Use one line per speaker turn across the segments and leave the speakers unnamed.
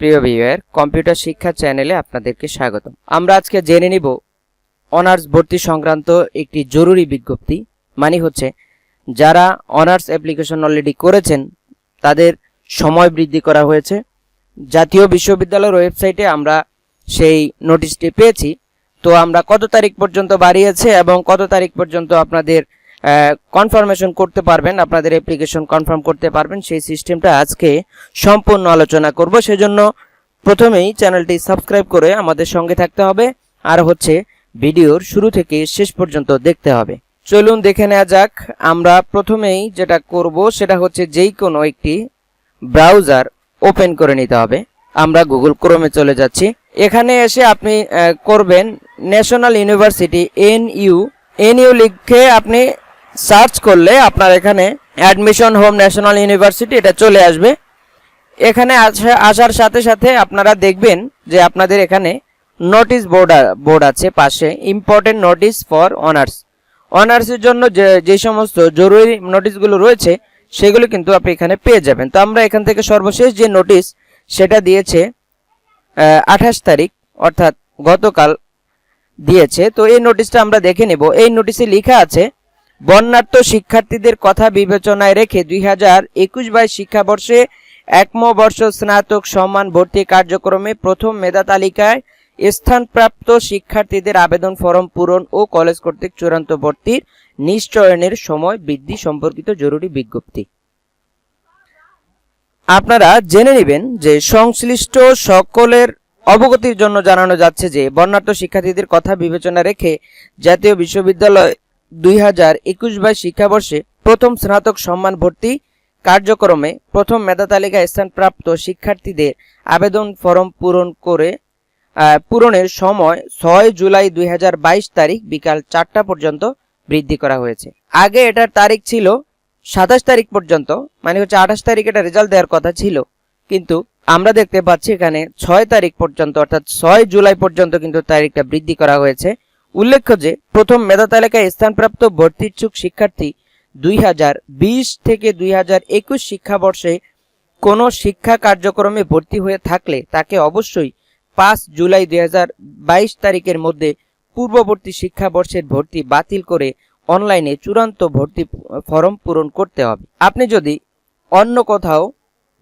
প্রিয় viewer computer শিক্ষা চ্যানেলে আপনাদেরকে স্বাগত আমরা আজকে জেনে নিব অনার্স ভর্তি সংক্রান্ত একটি জরুরি বিজ্ঞপ্তি মানে হচ্ছে যারা অনার্স অ্যাপ্লিকেশন অলরেডি করেছেন, তাদের সময় বৃদ্ধি করা হয়েছে। জাতীয় বিশ্ববিদ্যালয়ের ওয়েবসাইটে আমরা সেই নোটিশটি পেয়েছি। তো আমরা কত তারিখ পর্যন্ত বাড়িয়েছে এবং কত তারিখ পর্যন্ত আপনাদের কনফার্মেশন করতে পারবেন, আপনাদের অ্যাপ্লিকেশন কনফার্ম করতে পারবেন, সেই সিস্টেমটা আজকে সম্পূর্ণ আলোচনা করব। সেজন্য প্রথমেই চ্যানেলটি সাবস্ক্রাইব করে আমাদের সঙ্গে থাকতে হবে, আর হচ্ছে ভিডিওর শুরু থেকে শেষ পর্যন্ত দেখতে হবে। চলুন দেখে নেওয়া যাক, আমরা প্রথমেই যেটা করব, সেটা হচ্ছে যেই কোনো একটি ব্রাউজার ওপেন করে নিতে হবে। আমরা গুগল ক্রোমে চলে যাচ্ছি। এখানে এসে আপনি করবেন national university N U N U লিখে আপনি সার্চ করলে আপনার এখানে অ্যাডমিশন হোম ন্যাশনাল ইউনিভার্সিটি এটা চলে আসবে। এখানে আসা- আসার সাথে সাথে আপনারা দেখবেন যে আপনাদের এখানে নোটিশ বোর্ড বোর্ড আছে পাশে ইম্পর্টেন্ট নোটিশ ফর অনার্স অনার্সের জন্য যে যে সমস্ত জরুরি নোটিশগুলো রয়েছে, সেগুলো কিন্তু আপনি এখানে পেয়ে যাবেন। তো আমরা এখান থেকে সর্বশেষ যে নোটিশ সেটা দিয়েছে আঠাশ তারিখ, অর্থাৎ গতকাল দিয়েছে। তো এই নোটিশটা আমরা দেখে নেব। এই নোটিশে লেখা আছে বন্যার্থ শিক্ষার্থীদের কথা বিবেচনায় রেখে দুই হাজার একুশ বাইশ শিক্ষাবর্ষে একম বর্ষ স্নাতক সম্মান ভর্তি কার্যক্রমে প্রথম মেধা তালিকায় স্থানপ্রাপ্ত শিক্ষার্থীদের আবেদন ফরম পূরণ ও কলেজ কর্তৃক চূড়ান্ত ভর্তির নিশ্চয়নের সময় বৃদ্ধি সম্পর্কিত জরুরি বিজ্ঞপ্তি। আপনারা জেনে নেবেন যে সংশ্লিষ্ট সকলের অবগতির জন্য জানানো যাচ্ছে যে বর্ণাঢ্য শিক্ষার্থীদের কথা বিবেচনা রেখে জাতীয় বিশ্ববিদ্যালয় দুই হাজার একুশ বাইশ শিক্ষাবর্ষে প্রথম স্নাতক সম্মান ভর্তি কার্যক্রমে প্রথম মেধা তালিকায় স্থানপ্রাপ্ত শিক্ষার্থীদের আবেদন ফরম পূরণ করে পূরণের সময় ছয় জুলাই দুই হাজার বাইশ তারিখ বিকাল চারটা পর্যন্ত বৃদ্ধি করা হয়েছে। আগে এটার তারিখ ছিল সাতাশ তারিখ পর্যন্ত মানে হচ্ছে আঠাশ তারিখ এটা রেজাল্ট দেওয়ার কথা ছিল। কিন্তু আমরা দেখতে পাচ্ছি এখানে ছয় তারিখ পর্যন্ত, অর্থাৎ ছয় জুলাই পর্যন্ত কিন্তু তারিখটা বৃদ্ধি করা হয়েছে। উল্লেখ্য যে, প্রথম মেধা তালিকায় স্থানপ্রাপ্ত ভর্তি ইচ্ছুক শিক্ষার্থী দুই হাজার বিশ থেকে দুই হাজার একুশ শিক্ষাবর্ষে কোনো শিক্ষা কার্যক্রমে ভর্তি হয়ে থাকলে তাকে অবশ্যই পাঁচ জুলাই দুই বাইশ তারিখের মধ্যে পূর্ববর্তী শিক্ষাবর্ষের ভর্তি বাতিল করে অনলাইনে চূড়ান্ত ভর্তি ফর্ম পূরণ করতে হবে। আপনি যদি অন্য কোথাও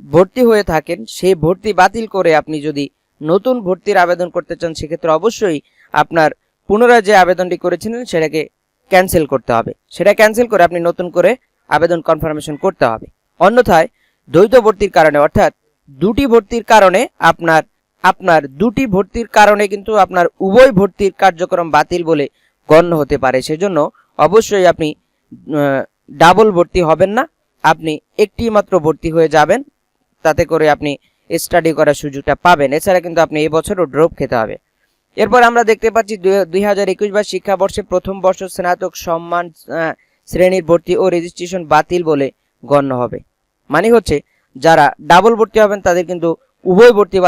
ভর্তি হয়ে থাকেন সেই ভর্তি বাতিল করে আপনি যদি নতুন ভর্তির আবেদন করতে চান, সেক্ষেত্রে অবশ্যই আপনার পুনরায় যে আবেদনটি করেছিলেন সেটাকে ক্যান্সেল করতে হবে। সেটা ক্যান্সেল করে আপনি নতুন করে আবেদন কনফার্মেশন করতে হবে। অন্যথায় দ্বৈত ভর্তির কারণে, অর্থাৎ দুটি ভর্তির কারণে আপনার আপনার দুটি ভর্তির কারণে কিন্তু আপনার উভয় ভর্তির কার্যক্রম বাতিল বলে গণ্য হতে পারে। সেজন্য অবশ্যই আপনি ডাবল ভর্তি হবেন না। আপনি একটি মাত্র ভর্তি হয়ে যাবেন। তাতে করে আপনি স্টাডি করার সুযোগটা পাবেন। এছাড়া কিন্তু আপনি এই বছরও ড্রপ খেতে হবে। এরপর আমরা দেখতে পাচ্ছি দুই হাজার একুশ বা শিক্ষাবর্ষে প্রথম বর্ষ স্নাতক সম্মান শ্রেণির ভর্তি ও রেজিস্ট্রেশন বাতিল বলে গণ্য হবে। মানে হচ্ছে, যারা ডাবল ভর্তি হবেন, তাদের কিন্তু উভয় ভর্তি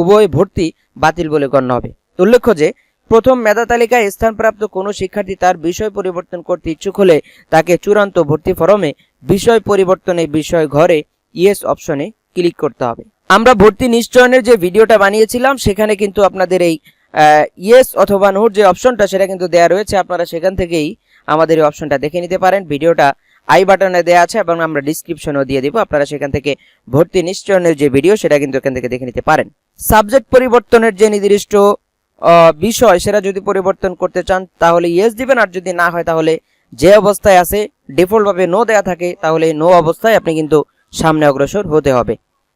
উভয় ভর্তি বাতিল বলে গণ্য হবে। উল্লেখ্য যে, প্রথম মেধা তালিকায় স্থানপ্রাপ্ত কোনো শিক্ষার্থী তার বিষয় পরিবর্তন করতে ইচ্ছুক হলে তাকে চূড়ান্ত ভর্তি ফরমে বিষয় পরিবর্তনে বিষয় ঘরে ইয়েস অপশনে ক্লিক করতে হবে। আমরা ভর্তি নিশ্চয়নের যে ভিডিওটা বানিয়েছিলাম, সেখানে কিন্তু আপনাদের এই ইয়েস অথবা নোর যে অপশনটা সেটা কিন্তু দেওয়া রয়েছে, আপনারা সেখান থেকেই আমাদের এই অপশনটা দেখে নিতে পারেন। ভিডিওটা আই বাটনে দেওয়া আছে এবং আমরা ডিসক্রিপশনও দিয়ে দিব, আপনারা সেখান থেকে ভর্তি নিশ্চয়নের যে ভিডিও সেটা কিন্তু এখান থেকে দেখে নিতে পারেন। সাবজেক্ট পরিবর্তনের যে নির্দিষ্ট বিষয়, সেটা যদি পরিবর্তন করতে চান, তাহলে ইয়েস দিবেন, আর যদি না হয়, তাহলে যে অবস্থায় আছে ডিফল্ট ভাবে নো দেয়া থাকে, তাহলে নো অবস্থায় আপনি কিন্তু সামনে অগ্রসর হতে হবে।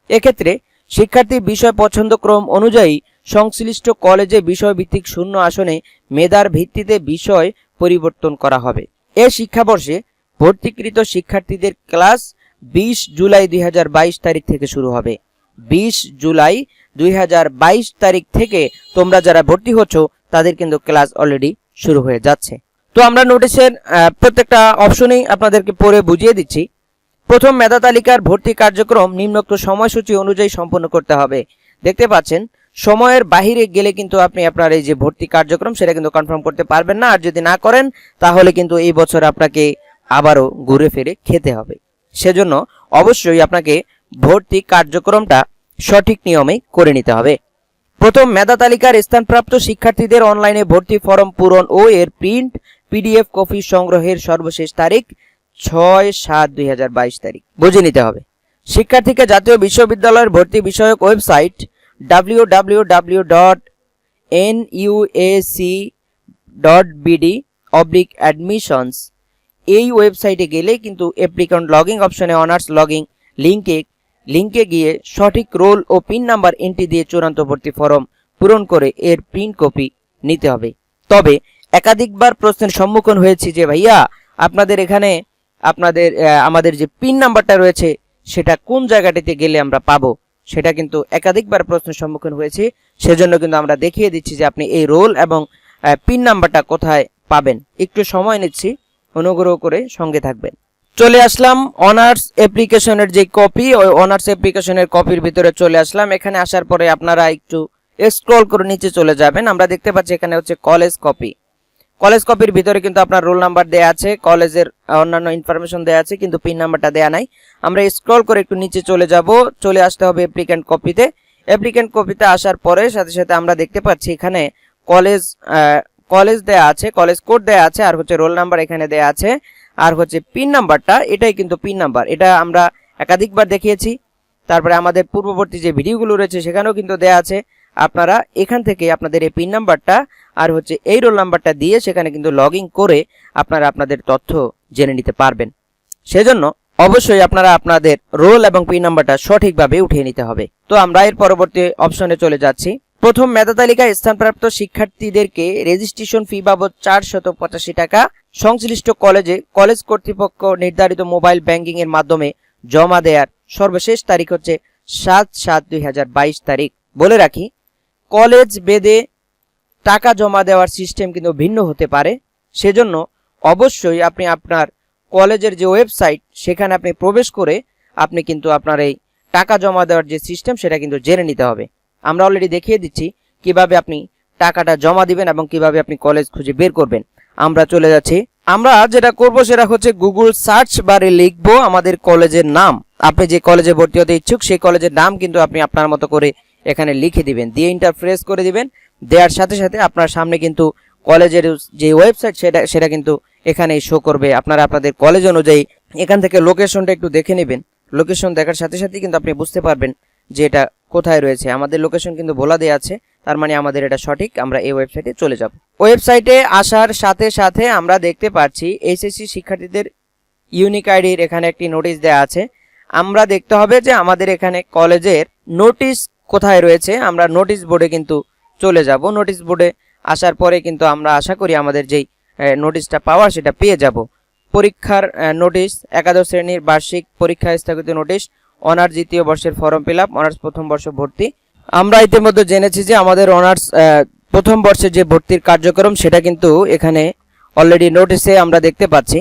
এক্ষেত্রে শিক্ষার্থীর বিষয় পছন্দ ক্রম অনুযায়ী সংশ্লিষ্ট কলেজে বিষয়ভিত্তিক শূন্য আসনে মেধার ভিত্তিতে বিষয় পরিবর্তন করা হবে। এ শিক্ষাবর্ষে ভর্তিকৃত শিক্ষার্থীদের ক্লাস বিশ জুলাই দুই হাজার বাইশ তারিখ থেকে শুরু হবে। বিশ জুলাই দুই হাজার বাইশ তারিখ থেকে তোমরা যারা ভর্তি হচ্ছ, তাদের কিন্তু ক্লাস অলরেডি শুরু হয়ে যাচ্ছে। তো আমরা নোটিশের প্রত্যেকটা অপশনেই আপনাদেরকে পড়ে বুঝিয়ে দিচ্ছি। প্রথম মেধা তালিকার ভর্তি কার্যক্রম নিম্নোক্ত সময়সূচি অনুযায়ী সম্পন্ন করতে হবে। দেখতে পাচ্ছেন সময়ের বাহিরে গেলে কিন্তু আপনি আপনার এই যে ভর্তি কার্যক্রম, সেটা কিন্তু কনফার্ম করতে পারবেন না। আর যদি না করেন, তাহলে কিন্তু এই বছর আপনাকে আবারও ঘুরে ফিরে খেতে হবে। সেজন্য অবশ্যই আপনাকে ভর্তি কার্যক্রমটা সঠিক নিয়মে করে নিতে হবে। প্রথম মেধা তালিকার স্থানপ্রাপ্ত শিক্ষার্থীদের অনলাইনে ভর্তি ফর্ম পূরণ ও এর প্রিন্ট পিডিএফ কপি সংগ্রহের সর্বশেষ তারিখ ছয় সাত দুই তারিখ। বুঝে নিতে হবে। শিক্ষার্থীকে জাতীয় বিশ্ববিদ্যালয়ের ভর্তি বিষয়ক ওয়েবসাইট বিডি অবলিক অ্যাডমিশনস এই ওয়েবসাইটে গেলে কিন্তু অ্যাপ্লিকান্ট লগিং অপশনে অনার্স লগিং লিঙ্কে লিঙ্কে গিয়ে সঠিক রোল ও পিন নাম্বার এন্ট্রি দিয়ে চূড়ান্ত ভর্তি ফর্ম পূরণ করে এর প্রিন্ট কপি নিতে হবে। তবে একাধিকবার প্রশ্নের সম্মুখীন হয়েছি যে, ভাইয়া, আপনাদের এখানে, আপনাদের আমাদের যে পিন নাম্বারটা রয়েছে, সেটা কোন জায়গাটিতে গেলে আমরা পাবো? সেটা কিন্তু একাধিকবার প্রশ্নের সম্মুখীন হয়েছে। সেজন্য কিন্তু আমরা দেখিয়ে দিচ্ছি যে আপনি এই রোল এবং পিন নাম্বারটা কোথায় পাবেন। একটু সময় নিচ্ছি। অনুগ্রহ করে সঙ্গে থাকবেন। চলে আসলাম অনার্স অ্যাপ্লিকেশনের যে কপি, ওই অনার্স অ্যাপ্লিকেশনের কপির ভিতরে চলে আসলাম। এখানে আসার পরে আপনারা একটু স্ক্রল করে নিচে চলে যাবেন। আমরা দেখতে পাচ্ছি এখানে হচ্ছে কলেজ কপি কলেজ কপির ভিতরে কিন্তু আপনার রোল নাম্বার দেয়া আছে, কলেজের অন্যান্য ইনফরমেশন দেয়া আছে, কিন্তু পিন নাম্বারটা দেয়া নাই। আমরা স্ক্রল করে একটু নিচে চলে যাব, চলে আসতে হবে অ্যাপ্লিক্যান্ট কপিতে অ্যাপ্লিক্যান্ট কপিতে আসার পরে সাথে সাথে আমরা দেখতে পাচ্ছি এখানে কলেজ কলেজ দেয়া আছে, কলেজ কোড দেয়া আছে, আর হচ্ছে রোল নাম্বার এখানে দেয়া আছে, আর হচ্ছে পিন নাম্বারটা, এটাই কিন্তু পিন নাম্বার। এটা আমরা একাধিকবার দেখিয়েছি। তারপরে আমাদের পূর্ববর্তী যে ভিডিওগুলো রয়েছে, সেখানেও কিন্তু দেয়া আছে। আপনারা এখান থেকে আপনাদের এই পিন নাম্বারটা আর হচ্ছে এই রোল নাম্বারটা দিয়ে সেখানে কিন্তু লগ করে আপনারা আপনাদের তথ্য জেনে নিতে পারবেন। সেজন্য অবশ্যই আপনারা আপনাদের রোল এবং পিন নাম্বারটা সঠিকভাবে উঠিয়ে নিতে হবে। তো আমরা এর পরবর্তী অপশনে চলে যাচ্ছি। প্রথম মেধা তালিকায় স্থানপ্রাপ্ত শিক্ষার্থীদেরকে রেজিস্ট্রেশন ফি বাবদ চারশত পঁচাশি টাকা সংশ্লিষ্ট কলেজে কলেজ কর্তৃপক্ষ নির্ধারিত মোবাইল ব্যাংকিং এর মাধ্যমে জমা দেওয়ার সর্বশেষ তারিখ হচ্ছে সাত সাত দুই তারিখ। বলে রাখি কলেজ বেদে টাকা জমা দেওয়ার সিস্টেম কিন্তু ভিন্ন হতে পারে। সেজন্য অবশ্যই আপনি আপনার কলেজের যে ওয়েবসাইট, সেখানে আপনি প্রবেশ করে আপনি কিন্তু আপনার এই টাকা জমা দেওয়ার যে সিস্টেম, সেটা কিন্তু জেনে নিতে হবে। আমরা অলরেডি দেখিয়ে দিচ্ছি কীভাবে আপনি টাকাটা জমা দিবেন এবং কীভাবে আপনি কলেজ খুঁজে বের করবেন। আমরা চলে যাচ্ছি। আমরা যেটা করব সেটা হচ্ছে গুগল সার্চ বারে লিখব আমাদের কলেজের নাম। আপনি যে কলেজে ভর্তি হতে ইচ্ছুক, সেই কলেজের নাম কিন্তু আপনি আপনার মতো করে এখানে লিখে দিবেন, দিয়ে ইন্টারফ্রেস করে দিবেন। দেওয়ার সাথে সাথে আপনার সামনে কিন্তু কলেজের যে ওয়েবসাইট সেটা সেটা কিন্তু এখানেই শো করবে। আপনারা আপনাদের কলেজ অনুযায়ী এখান থেকে লোকেশনটা একটু দেখে নেবেন। লোকেশন দেখার সাথে সাথে কিন্তু আপনি বুঝতে পারবেন যে এটা কোথায় রয়েছে। আমাদের লোকেশন কিন্তু বলা দেওয়া আছে, তার মানে আমাদের এটা সঠিক, আমরা এই ওয়েবসাইটে চলে যাব। ওয়েবসাইটে আসার সাথে সাথে আমরা দেখতে পাচ্ছি এইচএসসি শিক্ষার্থীদের ইউনিক আইডির এখানে একটি নোটিশ দেওয়া আছে। আমরা দেখতে হবে যে আমাদের এখানে কলেজের নোটিশ কোথায় রয়েছে, আমরা নোটিশ বোর্ডে কিন্তু চলে যাব। নোটিশ বোর্ডে আসার পরে কিন্তু আমরা আশা করি আমাদের যেই নোটিশটা পাওয়ার সেটা পেয়ে যাব। পরীক্ষার নোটিশ একাদশ শ্রেণির বার্ষিক পরীক্ষা স্থগিত নোটিশ অনার্স দ্বিতীয় বর্ষের ফর্ম ফিল আপ অনার্স প্রথম বর্ষ ভর্তি। আমরা ইতিমধ্যে জেনেছি যে আমাদের অনার্স প্রথম বর্ষের যে ভর্তির কার্যক্রম, সেটা কিন্তু এখানে অলরেডি নোটিশে আমরা দেখতে পাচ্ছি।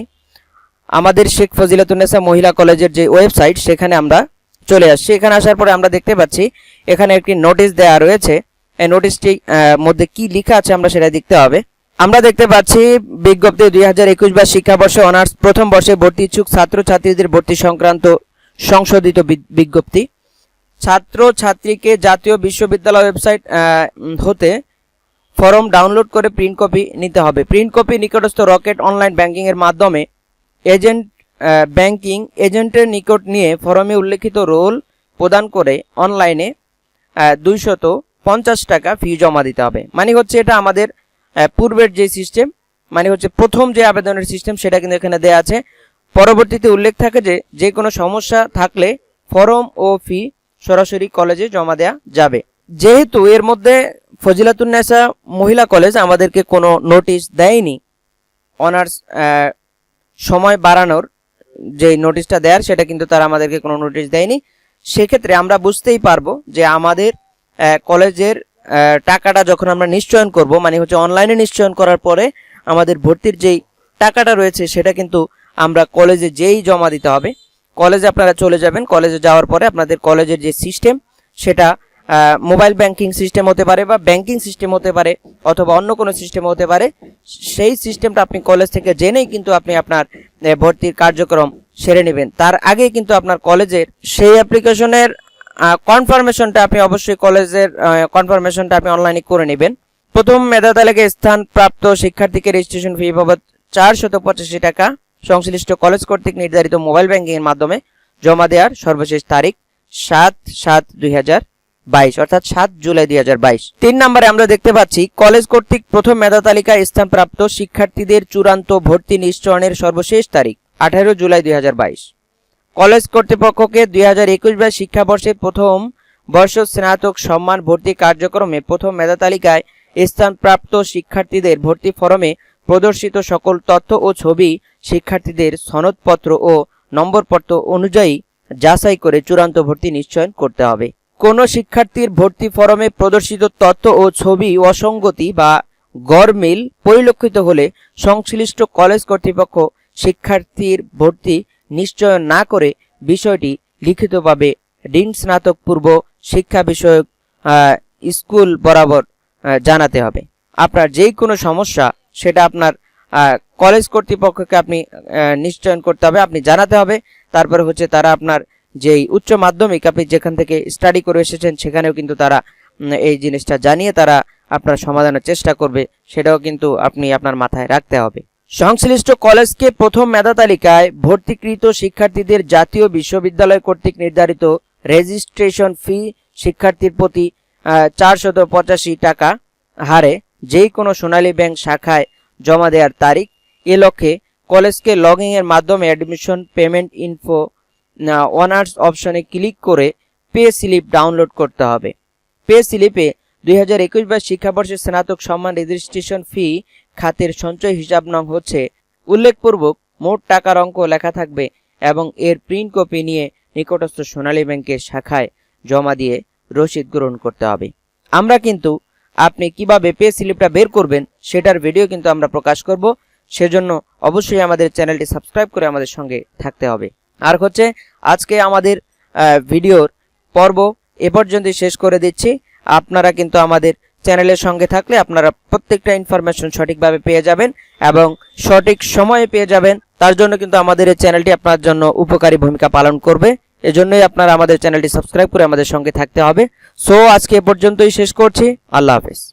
আমাদের শেখ ফজিলাতুন্নেসা মহিলা কলেজের যে ওয়েবসাইট সেখানে আমরা চলে আসছি। এখানে আসার পরে আমরা দেখতে পাচ্ছি, এখানে একটি নোটিশ দেওয়া রয়েছে। এই নোটিশটি মধ্যে কি লেখা আছে আমরা সেটা দেখতে হবে। আমরা দেখতে পাচ্ছি, বিজ্ঞপ্তি দুই হাজার একুশ বা শিক্ষাবর্ষে অনার্স প্রথম বর্ষে ভর্তি ইচ্ছুক ছাত্রছাত্রীদের ভর্তি সংক্রান্ত সংশোধিত বিজ্ঞপ্তি। ছাত্র ছাত্রীকে জাতীয় বিশ্ববিদ্যালয় ওয়েবসাইট হতে ফর্ম ডাউনলোড করে প্রিন্ট কপি নিতে হবে। প্রিন্ট কপি নিকটস্থ রকেট অনলাইন ব্যাংকিং এর মাধ্যমে এজেন্ট ব্যাংকিং এজেন্টের নিকট নিয়ে ফরমে উল্লেখিত রোল প্রদান করে অনলাইনে দুইশত পঞ্চাশ টাকা ফি জমা দিতে হবে। মানে হচ্ছে এটা আমাদের পূর্বের যে সিস্টেম মানে হচ্ছে প্রথম যে আবেদনের সিস্টেম সেটা কিন্তু এখানে দেওয়া আছে। পরবর্তীতে উল্লেখ থাকে যে যে কোনো সমস্যা থাকলে ফরম ও ফি সরাসরি কলেজে জমা দেওয়া যাবে। যেহেতু এর মধ্যে ফজিলাতুন্নেসা মহিলা কলেজ আমাদেরকে কোনো নোটিশ দেয়নি। অনার্স সময় বাড়ানোর যে নোটিশটা দেয়ার, সেটা কিন্তু তারা আমাদেরকে কোনো নোটিশ দেয়নি। সেক্ষেত্রে আমরা বুঝতেই পারব যে আমাদের কলেজের টাকাটা যখন আমরা নিশ্চয়ন করব মানে হচ্ছে অনলাইনে নিশ্চয়ন করার পরে আমাদের ভর্তির যেই টাকাটা রয়েছে, সেটা কিন্তু আমরা কলেজে যেই জমা দিতে হবে কলেজে আপনারা চলে যাবেন। কলেজে যাওয়ার পরে আপনাদের কলেজের যে সিস্টেম সেটা মোবাইল ব্যাংকিং সিস্টেম হতে পারে বা ব্যাংকিং সিস্টেম হতে পারে অথবা অন্য কোনো সিস্টেম হতে পারে, সেই সিস্টেমটা আপনি কলেজ থেকে জেনেই কিন্তু আপনি আপনার ভর্তির কার্যক্রম সেরে নেবেন। তার আগে কিন্তু আপনার কলেজের সেই অ্যাপ্লিকেশনের কনফার্মেশনটা আপনি অবশ্যই কলেজের কনফার্মেশনটা আপনি অনলাইনে করে নেবেন। প্রথম মেধা তালিকায় স্থান প্রাপ্ত শিক্ষার্থীকে রেজিস্ট্রেশন ফি বাবদ চারশত পঁচাশি টাকা সংশ্লিষ্ট কলেজ কর্তৃক নির্ধারিত মোবাইল ব্যাংকিং এর মাধ্যমে জমা দেওয়ার সর্বশেষ তারিখ সাত সাত দুই হাজার বাইশ, অর্থাৎ সাত জুলাই দুই হাজার বাইশ। তিন নম্বরে আমরা দেখতে পাচ্ছি, কলেজ কর্তৃক প্রথম মেধা তালিকায় স্থানপ্রাপ্ত শিক্ষার্থীদের চূড়ান্ত ভর্তি নিশ্চয়নের সর্বশেষ তারিখ, আঠারো জুলাই দুই হাজার বাইশ। কলেজ কর্তৃপক্ষকে দুই হাজার একুশ বাইশ শিক্ষাবর্ষের প্রথম বর্ষ স্নাতক সম্মান ভর্তি কার্যক্রমে প্রথম মেধা তালিকায় স্থানপ্রাপ্ত শিক্ষার্থীদের ভর্তি ফরমে প্রদর্শিত সকল তথ্য ও ছবি শিক্ষার্থীদের সনদপত্র ও নম্বরপত্র অনুযায়ী যাচাই করে চূড়ান্ত ভর্তি নিশ্চয়ন করতে হবে। কোনো শিক্ষার্থীর ভর্তি ফরমে প্রদর্শিত তথ্য ও ছবি অসঙ্গতি বা গরমিল পরিলক্ষিত হলে সংশ্লিষ্ট কলেজ কর্তৃপক্ষ শিক্ষার্থীর ভর্তি নিশ্চয় না করে বিষয়টি লিখিতভাবে ডিন স্নাতক পূর্ব শিক্ষা বিষয়ক স্কুল বরাবর জানাতে হবে। আপনার যেই কোনো সমস্যা সেটা আপনার কলেজ কর্তৃপক্ষকে আপনি নিশ্চয়ন করতে হবে, আপনি জানাতে হবে। তারপরে হচ্ছে তারা আপনার যেই উচ্চ মাধ্যমিক আপনি যেখান থেকে স্টাডি করে এসেছেন, সেখানেও কিন্তু তারা এই জিনিসটা জানিয়ে তারা আপনার সমাধানের চেষ্টা করবে, সেটাও কিন্তু আপনি আপনার মাথায় রাখতে হবে। সংশ্লিষ্ট কলেজকে প্রথম মেধা তালিকায় ভর্তিকৃত শিক্ষার্থীদের জাতীয় বিশ্ববিদ্যালয় কর্তৃক নির্ধারিত রেজিস্ট্রেশন ফি শিক্ষার্থীর প্রতি চারশত পঁচাশি টাকা হারে যেই কোনো সোনালী ব্যাংক শাখায় জমা দেওয়ার তারিখ। এ লক্ষ্যে কলেজকে লগইন এর মাধ্যমে অ্যাডমিশন পেমেন্ট ইনফো অনার্স অপশনে ক্লিক করে পে স্লিপ ডাউনলোড করতে হবে। পে স্লিপে দুই হাজার একুশ বাইশ শিক্ষাবর্ষের স্নাতক সম্মান রেজিস্ট্রেশন ফি খাতের সঞ্চয় হিসাব নং হচ্ছে উল্লেখপূর্বক মোট টাকার অঙ্ক লেখা থাকবে এবং এর প্রিন্ট কপি নিয়ে নিকটস্থ সোনালী ব্যাংকের শাখায় জমা দিয়ে রসিদ গ্রহণ করতে হবে। আমরা কিন্তু আপনি কীভাবে পে স্লিপটা বের করবেন সেটার ভিডিও কিন্তু আমরা প্রকাশ করব। সেজন্য অবশ্যই আমাদের চ্যানেলটি সাবস্ক্রাইব করে আমাদের সঙ্গে থাকতে হবে। আর হচ্ছে আজকে আমাদের ভিডিওর পর্ব এ পর্যন্তই শেষ করে দিচ্ছি। আপনারা কিন্তু আমাদের চ্যানেলের সঙ্গে থাকলে আপনারা প্রত্যেকটা ইনফরমেশন সঠিকভাবে পেয়ে যাবেন এবং সঠিক সময়ে পেয়ে যাবেন। তার জন্য কিন্তু আমাদের এই চ্যানেলটি আপনার জন্য উপকারী ভূমিকা পালন করবে। এজন্যই আপনারা আমাদের চ্যানেলটি সাবস্ক্রাইব করে আমাদের সঙ্গে থাকতে হবে। সো আজকে এ পর্যন্তই শেষ করছি। আল্লাহ হাফেজ।